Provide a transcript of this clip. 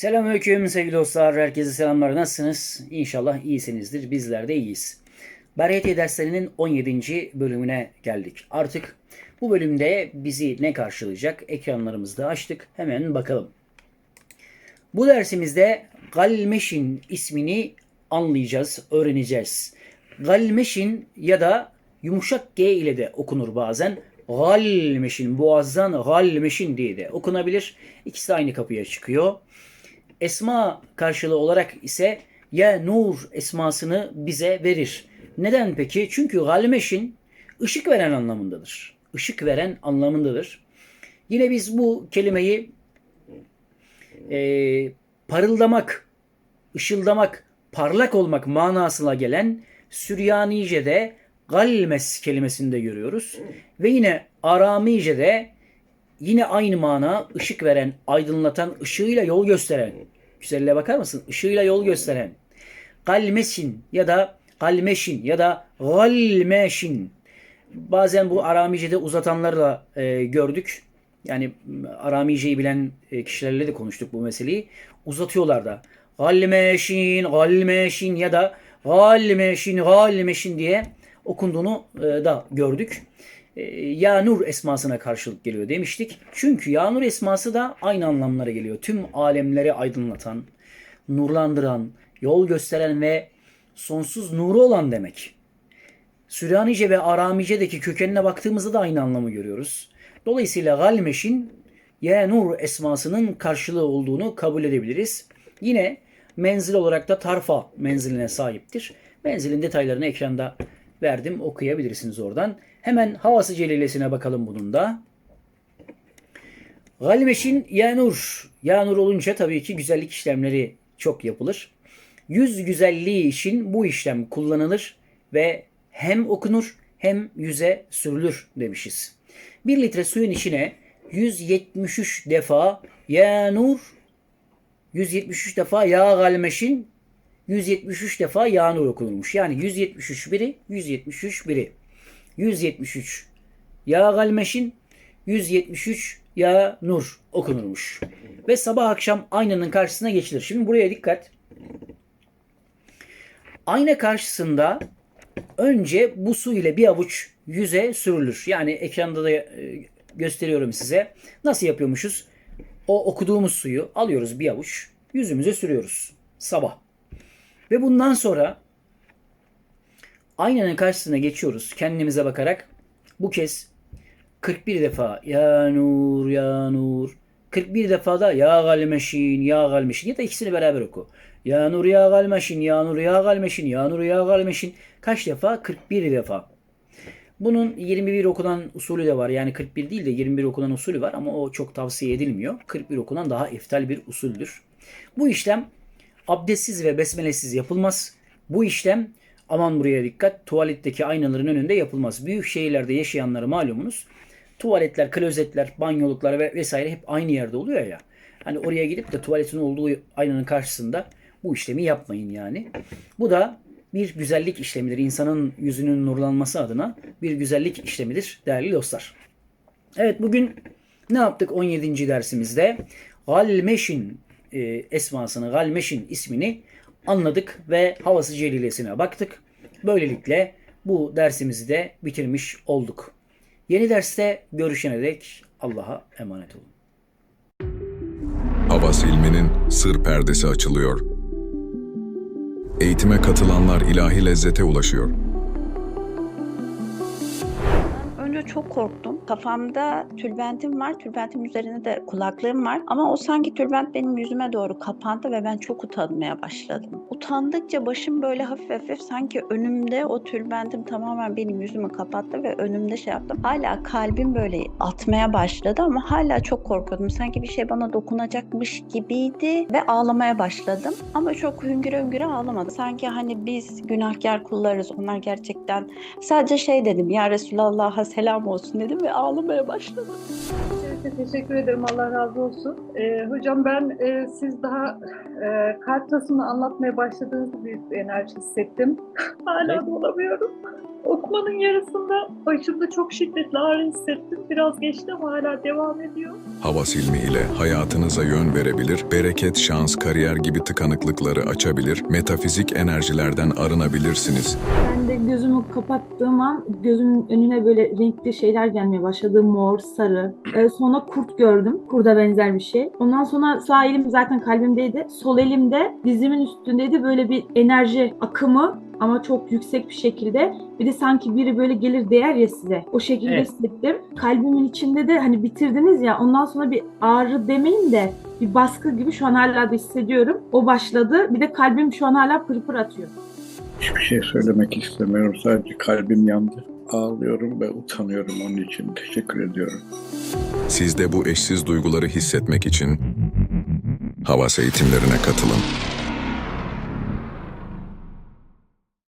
Selamünaleyküm sevgili dostlar. Herkese selamlar. Nasılsınız? İnşallah iyisinizdir. Bizler de iyiyiz. Beriyete derslerinin 17. bölümüne geldik. Artık bu bölümde bizi ne karşılayacak? Ekranlarımızda açtık. Hemen bakalım. Bu dersimizde Galmeşin ismini anlayacağız, öğreneceğiz. Galmeşin ya da yumuşak G ile de okunur bazen. Galmeşin, boğazdan Galmeşin diye de okunabilir. İkisi de aynı kapıya çıkıyor. Esma karşılığı olarak ise ya nur esmasını bize verir. Neden peki? Çünkü galmeşin ışık veren anlamındadır. Işık veren anlamındadır. Yine biz bu kelimeyi e, parıldamak, ışıldamak, parlak olmak manasına gelen Süryanice'de galmes kelimesinde görüyoruz. Ve yine Aramice'de yine aynı mana ışık veren, aydınlatan, ışığıyla yol gösteren. Güzelliğe bakar mısın? Işığıyla yol gösteren. Galmesin ya da galmeşin ya da galmeşin. Bazen bu Aramice'de uzatanları da e, gördük. Yani Aramice'yi bilen e, kişilerle de konuştuk bu meseleyi. Uzatıyorlar da. Galmeşin, galmeşin ya da galmeşin, galmeşin diye okunduğunu e, da gördük. E, Yanur esmasına karşılık geliyor demiştik. Çünkü Yanur esması da aynı anlamlara geliyor. Tüm alemleri aydınlatan, nurlandıran, yol gösteren ve sonsuz nuru olan demek. Süryanice ve Aramice'deki kökenine baktığımızda da aynı anlamı görüyoruz. Dolayısıyla Galmeş'in Yenur esmasının karşılığı olduğunu kabul edebiliriz. Yine menzil olarak da Tarfa menziline sahiptir. Menzilin detaylarını ekranda verdim. Okuyabilirsiniz oradan. Hemen havası celilesine bakalım bunun da. Galmeş'in Yanur. Yanur olunca tabii ki güzellik işlemleri çok yapılır. Yüz güzelliği için bu işlem kullanılır ve hem okunur hem yüze sürülür demişiz. 1 litre suyun içine 173 defa ya nur 173 defa ya galmeşin 173 defa ya nur okunurmuş. Yani 173 biri 173 biri. 173 ya galmeşin 173 ya nur okunurmuş. Ve sabah akşam aynanın karşısına geçilir. Şimdi buraya dikkat. Ayna karşısında önce bu su ile bir avuç yüze sürülür. Yani ekranda da e, gösteriyorum size. Nasıl yapıyormuşuz? O okuduğumuz suyu alıyoruz bir avuç, yüzümüze sürüyoruz sabah. Ve bundan sonra aynanın karşısına geçiyoruz kendimize bakarak. Bu kez 41 defa ya nur ya nur 41 defa da ya galmeşin ya galmeşin ya da ikisini beraber oku. Ya nur ya galmeşin ya nur ya galmeşin ya nur ya galmeşin kaç defa? 41 defa. Bunun 21 okunan usulü de var. Yani 41 değil de 21 okunan usulü var ama o çok tavsiye edilmiyor. 41 okunan daha eftal bir usuldür. Bu işlem abdestsiz ve besmelesiz yapılmaz. Bu işlem aman buraya dikkat tuvaletteki aynaların önünde yapılmaz. Büyük şehirlerde yaşayanları malumunuz. Tuvaletler, klozetler, banyoluklar ve vesaire hep aynı yerde oluyor ya. Hani oraya gidip de tuvaletin olduğu aynanın karşısında bu işlemi yapmayın yani. Bu da bir güzellik işlemidir. İnsanın yüzünün nurlanması adına bir güzellik işlemidir değerli dostlar. Evet bugün ne yaptık 17. dersimizde? Galmeşin e, esmasını, Galmeşin ismini anladık ve havası celilesine baktık. Böylelikle bu dersimizi de bitirmiş olduk. Yeni derste görüşene dek Allah'a emanet olun. Havas ilminin sır perdesi açılıyor. Eğitime katılanlar ilahi lezzete ulaşıyor. Önce çok korktum. Kafamda tülbentim var. Tülbentin üzerine de kulaklığım var. Ama o sanki tülbent benim yüzüme doğru kapandı ve ben çok utanmaya başladım. Utandıkça başım böyle hafif hafif sanki önümde o tülbentim tamamen benim yüzümü kapattı ve önümde şey yaptım. Hala kalbim böyle atmaya başladı ama hala çok korkuyordum. Sanki bir şey bana dokunacakmış gibiydi ve ağlamaya başladım. Ama çok hüngüre hüngüre ağlamadım. Sanki hani biz günahkar kullarız. Onlar gerçekten sadece şey dedim ya Resulallah'a selam olsun dedim ve ağlamaya başladım. Evet, teşekkür ederim. Allah razı olsun. Ee, hocam ben e, siz daha e, kalp tasını anlatmaya başladığınızda büyük bir enerji hissettim. Hala da olamıyorum. Okumanın yarısında başımda çok şiddetli ağrı hissettim. Biraz geçti ama hala devam ediyor. Havas ilmi ile hayatınıza yön verebilir, bereket, şans, kariyer gibi tıkanıklıkları açabilir, metafizik enerjilerden arınabilirsiniz. Ben de gözümü kapattığım an gözümün önüne böyle renkli şeyler gelmeye başladı. Mor, sarı. Ee, sonra kurt gördüm. Kurda benzer bir şey. Ondan sonra sağ elim zaten kalbimdeydi. Sol elimde dizimin üstündeydi böyle bir enerji akımı ama çok yüksek bir şekilde. Bir de sanki biri böyle gelir değer ya size. O şekilde Evet. hissettim. Kalbimin içinde de hani bitirdiniz ya ondan sonra bir ağrı demeyin de bir baskı gibi şu an hala da hissediyorum. O başladı. Bir de kalbim şu an hala pırpır atıyor. Hiçbir şey söylemek istemiyorum. Sadece kalbim yandı. Ağlıyorum ve utanıyorum onun için. Teşekkür ediyorum. Siz de bu eşsiz duyguları hissetmek için Havas eğitimlerine katılın.